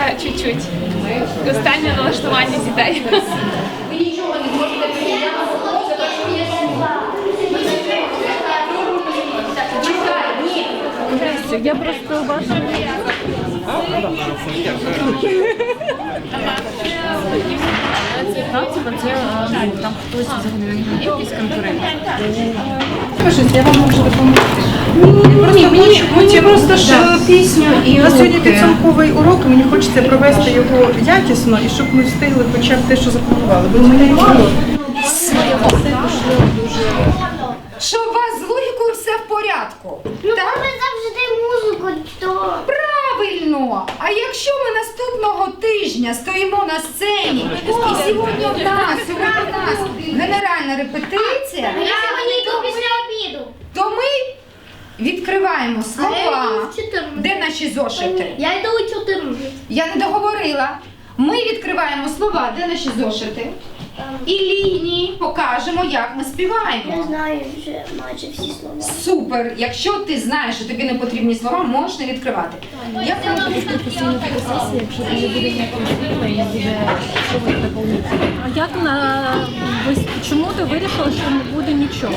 ще чуть-чуть. Останнє налаштування дітей. Ви нічого не можете прийняти, це те, що є слова. Чекай, ні. Я просто бачу. Там хтось взагалі якийсь конкурент. Скажіть, я вам можу допомогти. Ні, мені, мені просто ж пісню і на сьогодні підсумковий урок. Мені хочеться провести його якісно і щоб ми встигли хоча б те, що запланували. Бо мене мало. Що у вас з логікою все в порядку? Ну, Так? коли завжди музику, то Правильно! А якщо ми наступного тижня стоїмо на сцені, і сьогодні в нас, сьогодні в нас генеральна репетиція, я сьогодні йду після обіду. то ми відкриваємо А я слова. йду в 14. Де наші зошити? Я йду у 14. Я не договорила. Ми відкриваємо слова, де наші зошити? І лінії покажемо, як ми співаємо. Я знаю вже майже всі слова. Супер! Якщо ти знаєш, що тобі не потрібні слова, можеш не відкривати. Я А як на ви чому ти вирішила, що не буде нічого?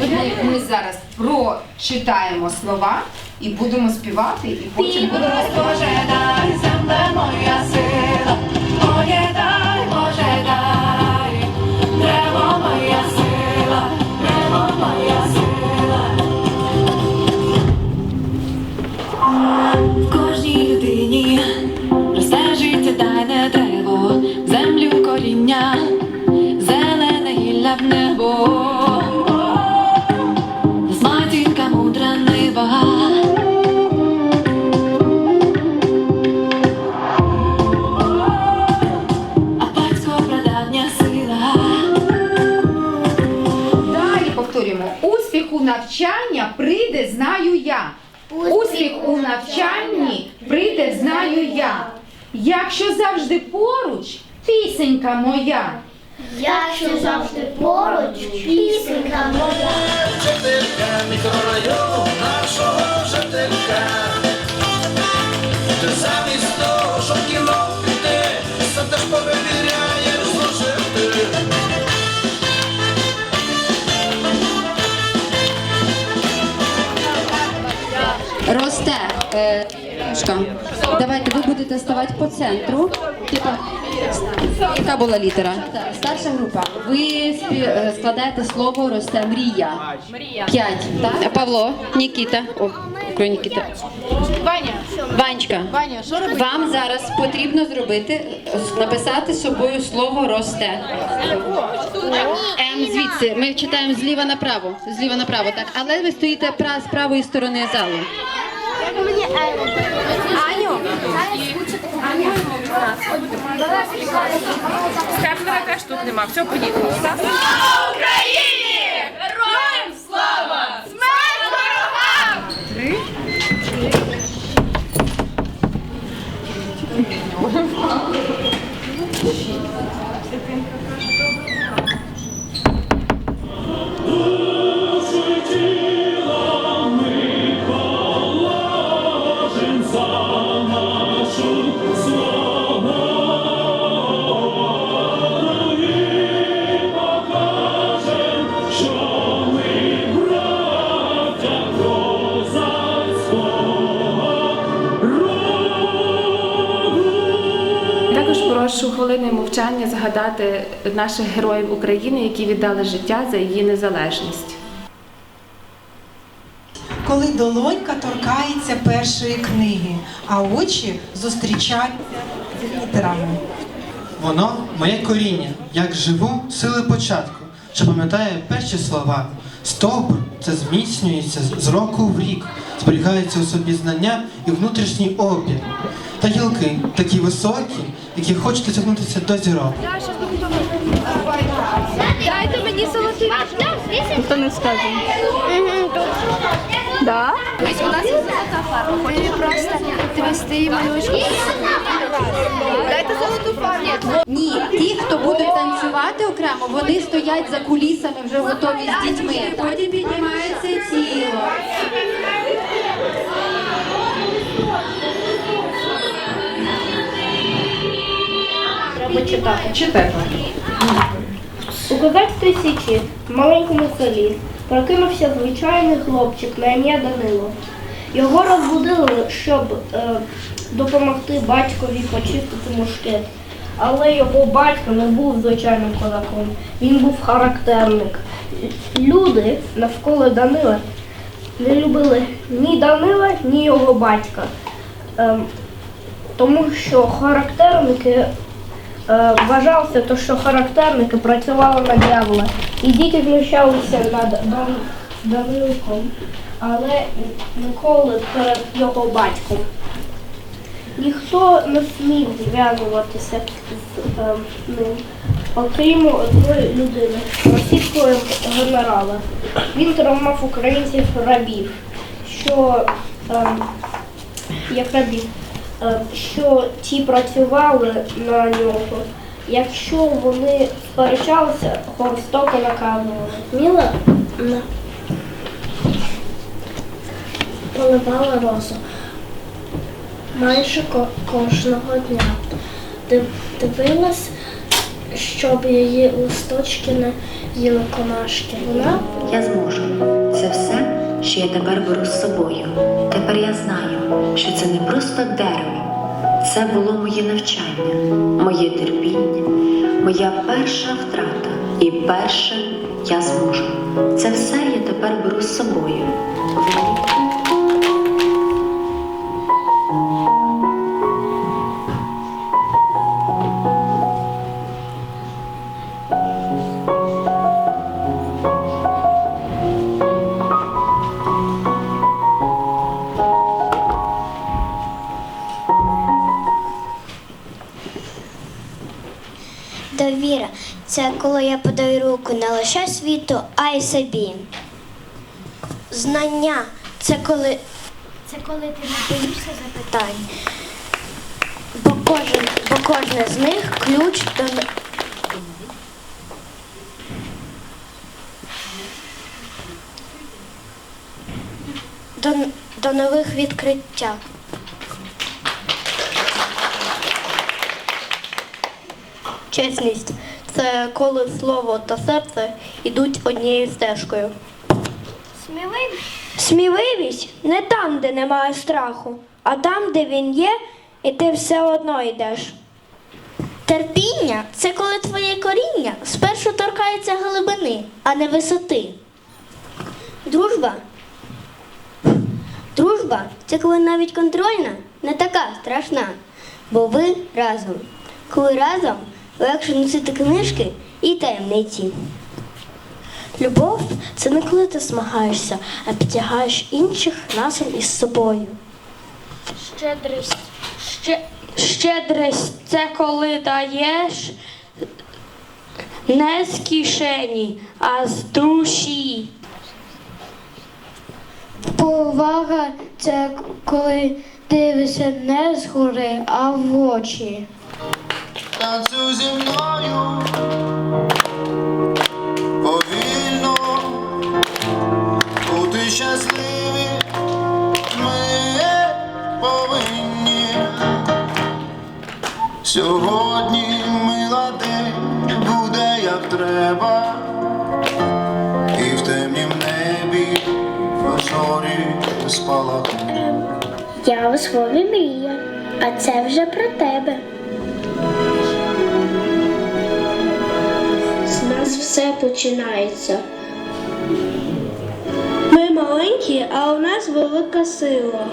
Ми, ми зараз прочитаємо слова і будемо співати, і потім будемо співати. дай земле моя сила, моє дай, Боже дай, небо моя сила, моя сила. Навчання прийде, знаю я. Успіх у навчанні прийде, знаю я. Якщо завжди поруч, пісенька моя. Якщо завжди поруч, пісенька моя. жителька мікрорайону нашого жителька. Ти замість ви будете ставати по центру. Типа, яка була літера? Старша група. Ви е, складаєте слово росте мрія. Мрія. П'ять. Так? Павло, Нікіта. О, який Нікіта. Ваня, Ванечка. Ваня, що робити? Вам зараз потрібно зробити, написати собою слово росте. М звідси. Ми читаємо зліва направо. Зліва направо, так. Але ви стоїте пра- з правої сторони залу. Аню. Степлера теж тут нема. Все, поїхали. Україні! Героям слава! Смерть ворогам! Три. Також хвилиною згадати наших героїв України, які віддали життя за її незалежність. коли долонька торкається першої книги, а очі зустрічаються з літерами. Воно моє коріння, як живу сили початку, що пам'ятає перші слова. Стовбур це зміцнюється з- року в рік, зберігаються у собі знання і внутрішній обмін. Та гілки такі високі, які хочуть дотягнутися до зірок. Дайте мені золотий. Ніхто не скаже. Да? у нас є золота фарба. Хочеш просто і малюшки? Дайте золоту фарбу. Ні, ті, хто будуть танцювати окремо, вони стоять за кулісами, вже готові з дітьми. Потім піднімається читати. Читайте. У козацькій січі в маленькому селі прокинувся звичайний хлопчик на ім'я Данило. Його розбудили, щоб е, допомогти батькові почистити мушкет. Але його батько не був звичайним козаком, він був характерник. Люди навколо Данила не любили ні Данила, ні його батька. Ем, тому що характерники е, вважався, то, що характерники працювали на дьявола. І діти знущалися над Данилком, але ніколи перед його батьком. Ніхто не смів зв'язуватися з е, ним, окрім одної людини, російського генерала. Він тримав українців рабів, що е, як рабів, е, що ті працювали на нього. Якщо вони сперечалися, жорстоко наказували. Міла поливала розу майже кожного дня. Див- Дивилась, щоб її листочки не їли комашки. Вона Я зможу. Це все, що я тепер беру з собою. Тепер я знаю, що це не просто дерево. Це було моє навчання, моє терпіння, моя перша втрата. І перше я зможу. Це все я тепер беру з собою. Це коли я подаю руку не лише світу, а й собі. Знання це коли це коли ти не боїшся запитань. Бо кожен, бо кожне з них ключ до до, до нових відкриття. Чесність це коли слово та серце йдуть однією стежкою. Сміливість? Сміливість не там, де немає страху, а там, де він є, і ти все одно йдеш. Терпіння це коли твоє коріння спершу торкається глибини, а не висоти. Дружба. Дружба це коли навіть контрольна не така страшна, бо ви разом. Коли разом легше носити книжки і таємниці. Любов це не коли ти змагаєшся, а підтягаєш інших разом із собою. Щедрість. Ще... Щедрість це коли даєш не з кишені, а з душі. Повага це коли дивишся не згори, а в очі. Танцюй зі мною повільно, бути щасливі ми повинні. Сьогодні мила день буде як треба, і в темнім небі зорі спалахнуть. Я у слові мрія, а це вже про тебе. Все починається. Ми маленькі, а у нас велика сила.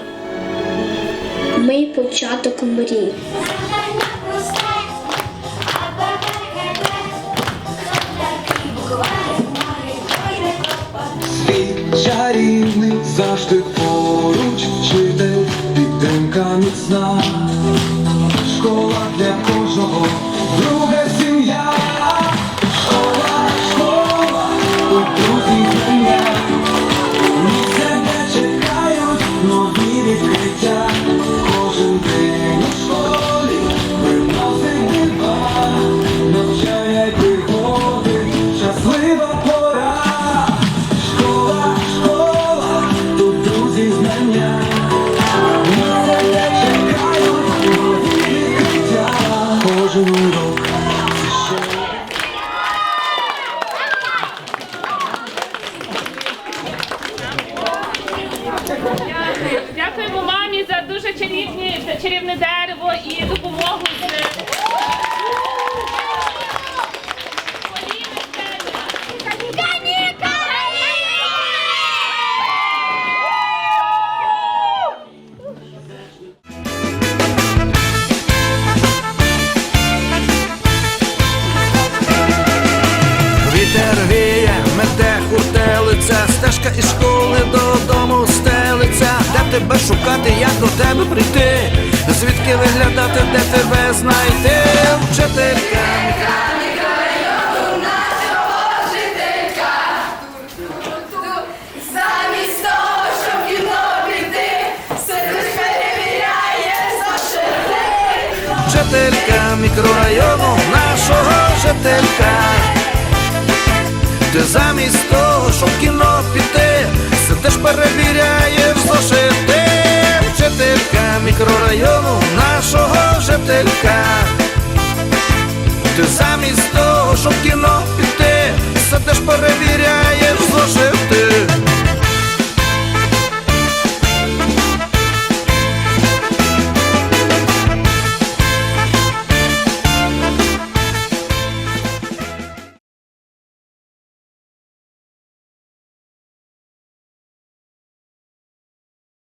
Ми початок мрій. Чарівні, чарівне дерево і допомогу з Вітер віє, мете хуртелиця, стежка стелиться, де тебе шукати, як до тебе прийти, звідки виглядати, де тебе знайти, вчителька. Вчителька мікрорайону нашого жителька. Ти замість того, щоб в кіно піти, сидиш перевіряєш зошити. Мікрорайону нашого жителька. Ти замість того, щоб кіно піти, сидиш перевіряєш